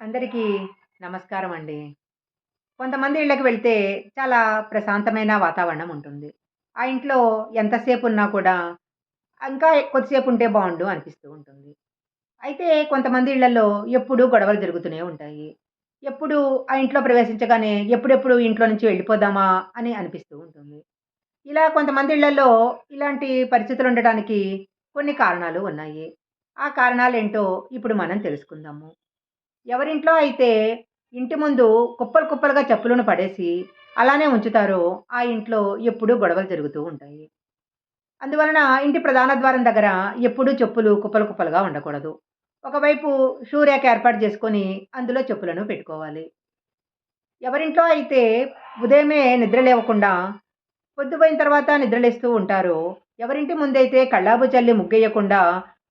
అందరికీ నమస్కారం అండి. కొంతమంది ఇళ్ళకి వెళ్తే చాలా ప్రశాంతమైన వాతావరణం ఉంటుంది. ఆ ఇంట్లో ఎంతసేపు ఉన్నా కూడా ఇంకా కొద్దిసేపు ఉంటే బాగుండు అనిపిస్తూ ఉంటుంది. అయితే కొంతమంది ఇళ్ళలో ఎప్పుడూ గొడవలు జరుగుతూనే ఉంటాయి. ఎప్పుడు ఆ ఇంట్లో ప్రవేశించగానే ఎప్పుడెప్పుడు ఇంట్లో నుంచి వెళ్ళిపోదామా అని అనిపిస్తూ ఉంటుంది. ఇలా కొంతమంది ఇళ్ళలో ఇలాంటి పరిస్థితులు ఉండటానికి కొన్ని కారణాలు ఉన్నాయి. ఆ కారణాలు ఏంటో ఇప్పుడు మనం తెలుసుకుందాము. ఎవరింట్లో అయితే ఇంటి ముందు కుప్పలు కుప్పలుగా చెప్పులను పడేసి అలానే ఉంచుతారో ఆ ఇంట్లో ఎప్పుడూ గొడవలు జరుగుతూ ఉంటాయి. అందువలన ఇంటి ప్రధాన ద్వారం దగ్గర ఎప్పుడూ చెప్పులు కుప్పలు కుప్పలుగా ఉండకూడదు. ఒకవైపు షూ ర్యాక్ ఏర్పాటు చేసుకొని అందులో చెప్పులను పెట్టుకోవాలి. ఎవరింట్లో అయితే ఉదయమే నిద్ర లేవకుండా పొద్దుపోయిన తర్వాత నిద్రలేస్తూ ఉంటారో, ఎవరింటి ముందైతే కల్లాపు చల్లి ముగ్గేయకుండా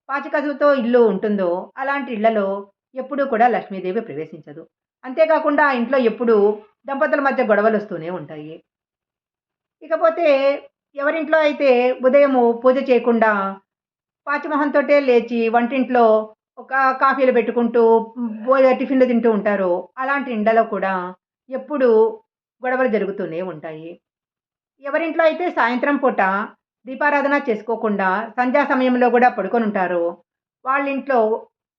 పాచికసుతో ఇల్లు ఉంటుందో అలాంటి ఇళ్ళలో ఎప్పుడూ కూడా లక్ష్మీదేవి ప్రవేశించదు. అంతేకాకుండా ఆ ఇంట్లో ఎప్పుడూ దంపతుల మధ్య గొడవలు వస్తూనే ఉంటాయి. ఇకపోతే ఎవరింట్లో అయితే ఉదయము పూజ చేయకుండా పాచిమొహంతోటే లేచి వంటింట్లో ఒక కాఫీలు పెట్టుకుంటూ టిఫిన్‌లు తింటూ ఉంటారో అలాంటి ఇండ్లలో కూడా ఎప్పుడూ గొడవలు జరుగుతూనే ఉంటాయి. ఎవరింట్లో అయితే సాయంత్రం పూట దీపారాధన చేసుకోకుండా సంధ్యా సమయంలో కూడా పడుకొని ఉంటారో వాళ్ళ ఇంట్లో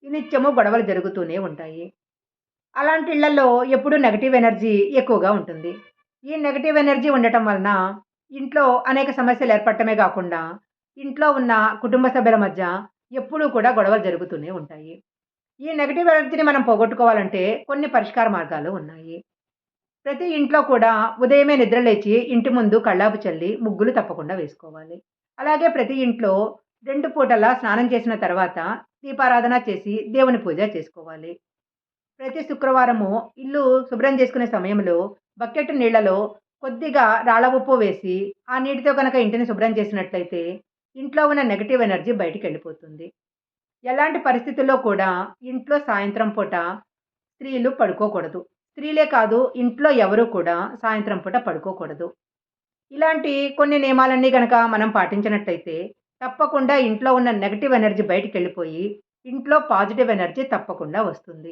నిత్యము గొడవలు జరుగుతూనే ఉంటాయి. అలాంటి ఇళ్ళలో ఎప్పుడూ నెగటివ్ ఎనర్జీ ఎక్కువగా ఉంటుంది. ఈ నెగటివ్ ఎనర్జీ ఉండటం వలన ఇంట్లో అనేక సమస్యలు ఏర్పడటమే కాకుండా ఇంట్లో ఉన్న కుటుంబ సభ్యుల మధ్య ఎప్పుడూ కూడా గొడవలు జరుగుతూనే ఉంటాయి. ఈ నెగటివ్ ఎనర్జీని మనం పోగొట్టుకోవాలంటే కొన్ని పరిష్కార మార్గాలు ఉన్నాయి. ప్రతి ఇంట్లో కూడా ఉదయమే నిద్ర లేచి ఇంటి ముందు కళ్ళాపు చల్లి ముగ్గులు తప్పకుండా వేసుకోవాలి. అలాగే ప్రతి ఇంట్లో రెండు పూటలా స్నానం చేసిన తర్వాత దీపారాధన చేసి దేవుని పూజ చేసుకోవాలి. ప్రతి శుక్రవారము ఇల్లు శుభ్రం చేసుకునే సమయంలో బకెట్ నీళ్ళలో కొద్దిగా రాళ్ళ ఉప్పు వేసి ఆ నీటితో కనుక ఇంటిని శుభ్రం చేసినట్లయితే ఇంట్లో ఉన్న నెగటివ్ ఎనర్జీ బయటికి వెళ్ళిపోతుంది ఎలాంటి పరిస్థితుల్లో కూడా ఇంట్లో సాయంత్రం పూట స్త్రీలు పడుకోకూడదు. స్త్రీలే కాదు ఇంట్లో ఎవరు కూడా సాయంత్రం పూట పడుకోకూడదు. ఇలాంటి కొన్ని నియమాలన్నీ కనుక మనం పాటించినట్లయితే తప్పకుండా ఇంట్లో ఉన్న నెగిటివ్ ఎనర్జీ బయటికెళ్ళిపోయి ఇంట్లో పాజిటివ్ ఎనర్జీ తప్పకుండా వస్తుంది.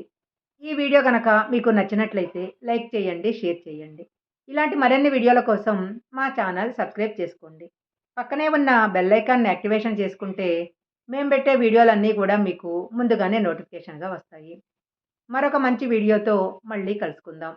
ఈ వీడియో కనుక మీకు నచ్చినట్లయితే లైక్ చేయండి, షేర్ చేయండి. ఇలాంటి మరిన్ని వీడియోల కోసం మా ఛానల్ సబ్స్క్రైబ్ చేసుకోండి. పక్కనే ఉన్న బెల్ ఐకాన్‌ని యాక్టివేషన్ చేసుకుంటే మేము పెట్టే వీడియోలన్నీ కూడా మీకు ముందుగానే నోటిఫికేషన్‌గా వస్తాయి. మరొక మంచి వీడియోతో మళ్ళీ కలుసుకుందాం.